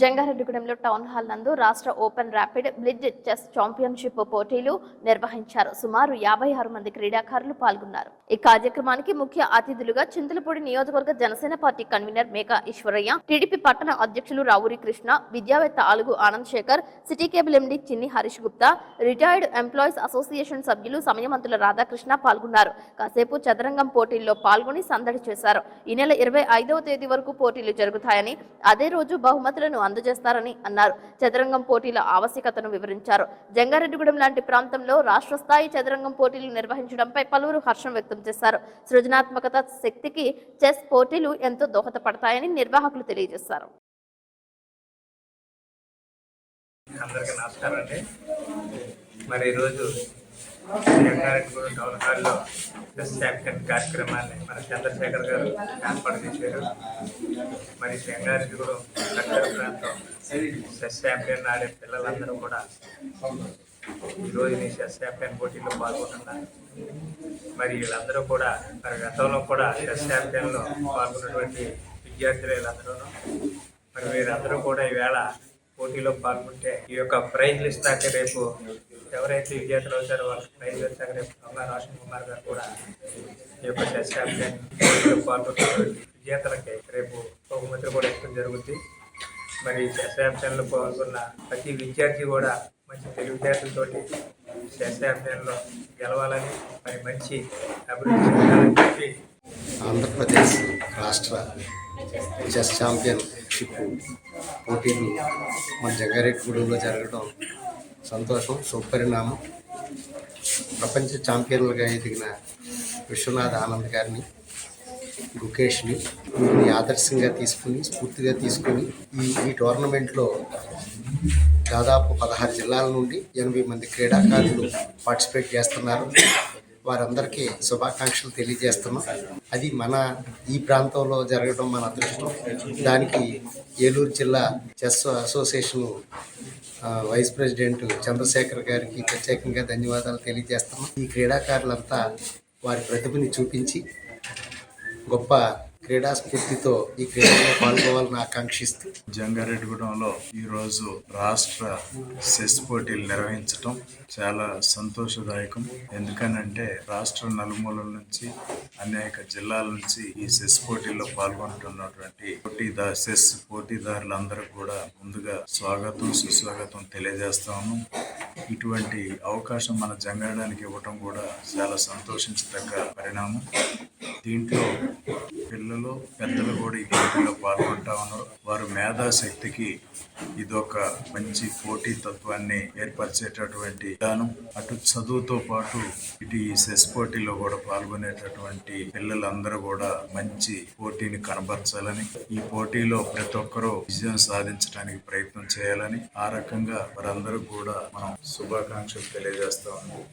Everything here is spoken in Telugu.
జంగారెడ్డిగూడెంలో టౌన్ హాల్ నందు రాష్ట్ర open rapid blitz chess championship పోటీలు నిర్వహించారు. సుమారు యాభై ఆరు మంది క్రీడాకారులు పాల్గొన్నారు. ఈ కార్యక్రమానికి ముఖ్య అతిథులుగా చింతలపూడి నియోజకవర్గ Janasena party convener Meka Eswaraiah TDP పట్టణ అధ్యక్షులు రావురి కృష్ణ విద్యావేత్త Alugu Anand Shekar city cable MD Chinni Harish Gupta retired employees association సభ్యులు సమయమంతుల రాధాకృష్ణ పాల్గొన్నారు. కాసేపు చదరంగం పోటీల్లో పాల్గొని సందడి చేశారు. ఈ నెల ఇరవై ఐదవ తేదీ వరకు పోటీలు జరుగుతాయని అదే రోజు బహుమతులను అందజేస్తారని అన్నారు. చదరంగం పోటీల ఆవశ్యకతను వివరించారు. జంగారెడ్డిగూడెం లాంటి ప్రాంతంలో రాష్ట్ర స్థాయి చదరంగం పోటీలు నిర్వహించడంపై పలువురు హర్షం వ్యక్తం చేశారు. సృజనాత్మకత శక్తికి చెస్ పోటీలు ఎంతో దోహదపడతాయని నిర్వాహకులు తెలియజేశారు. అందరికీ నమస్కారం అండి. మరి ఈరోజు రంగారెడ్డిగూడెం టౌన్ హాల్లో ప్రెస్ కార్యక్రమాన్ని మన చంద్రశేఖర్ గారు ఏర్పాటు చేశారు మరి రంగారెడ్డిగూడెం దగ్గర ప్రాంతం సెస్ ఛాంపియన్ ఆడే పిల్లలందరూ కూడా ఈరోజు ఈ చెస్ ఛాంపియన్ పోటీలో పాల్గొంటున్నారు మరి వీళ్ళందరూ కూడా మరి గతంలో కూడా చెస్ ఛాంపియన్లో పాల్గొన్నటువంటి విద్యార్థులు వీళ్ళందరూ మరి వీరందరూ కూడా ఈవేళ పోటీలో పాల్గొంటే ఈ యొక్క ప్రైమ్ లిస్ట్ దాకా రేపు ఎవరైతే విజేతలు అవుతారో వాళ్ళకి లిస్ట్ దాకా రేపు కమలా రాజన్ కుమార్ గారు కూడా ఈ యొక్క చెస్ ఛాంపియన్ పోటీలో పాల్గొన్నటువంటి విజేతలకి రేపు బహుమతులు కూడా ఇవ్వడం జరుగుతుంది మరి చెస్ ఛాంపియన్లో పాల్గొన్న ప్రతి విద్యార్థి కూడా మంచి తెలివితేటలతోటి చెస్ ఛాంపియన్లో గెలవాలని మరి మంచి అభివృద్ధి చెందాలని చెప్పి ఆంధ్రప్రదేశ్ రాష్ట్ర చెస్ ఛాంపియన్షిప్ పోటీలు మన జంగారెడ్డిగూడెంలో జరగడం సంతోషం సుపరిణామం ప్రపంచ ఛాంపియన్లుగా ఎదిగిన విశ్వనాథ్ ఆనంద్ గారిని గుకేష్ని వీరిని ఆదర్శంగా తీసుకుని స్ఫూర్తిగా తీసుకుని ఈ ఈ టోర్నమెంట్లో దాదాపు పదహారు జిల్లాల నుండి ఎనభై మంది క్రీడాకారులు పార్టిసిపేట్ చేస్తున్నారు. వారందరికీ శుభాకాంక్షలు తెలియజేస్తున్నాం. అది మన ఈ ప్రాంతంలో జరగడం మన అదృష్టం. దానికి ఏలూరు జిల్లా chess association vice president Chandrasekhar గారికి ప్రత్యేకంగా ధన్యవాదాలు తెలియజేస్తున్నాం. ఈ క్రీడాకారులంతా వారి ప్రతిభని చూపించి గొప్ప క్రీడా స్ఫూర్తితో ఈ క్రీడలో పాల్గొవాలని ఆకాంక్షిస్తూ జంగారెడ్డిగూడెంలో ఈరోజు రాష్ట్ర సెస్ పోటీలు నిర్వహించటం చాలా సంతోషదాయకం. ఎందుకనంటే రాష్ట్ర నలుమూలల నుంచి అనేక జిల్లాల నుంచి ఈ సెస్ పోటీల్లో పాల్గొంటున్నటువంటి పోటీదా సెస్ పోటీదారులందరూ కూడా ముందుగా స్వాగతం సుస్వాగతం తెలియజేస్తాము ఇటువంటి అవకాశం మన జంగాడానికి ఇవ్వటం కూడా చాలా సంతోషించదగ్గ పరిణామం. దీంట్లో పిల్లలు పెద్దలు కూడా ఈ పోటీలో పాల్గొంటా ఉన్నారు. వారు మేధాశక్తికి ఇదొక మంచి పోటీ తత్వాన్ని ఏర్పరిచేటటువంటి విధానం. అటు చదువుతో పాటు ఇటు ఈ సెస్ పోటీలో కూడా పాల్గొనేటటువంటి పిల్లలందరూ కూడా మంచి పోటీని కనబరచాలని ఈ పోటీలో ప్రతి ఒక్కరూ విజయం సాధించడానికి ప్రయత్నం చేయాలని ఆ రకంగా వారందరూ కూడా మనం శుభాకాంక్షలు తెలియజేస్తా ఉన్నాం.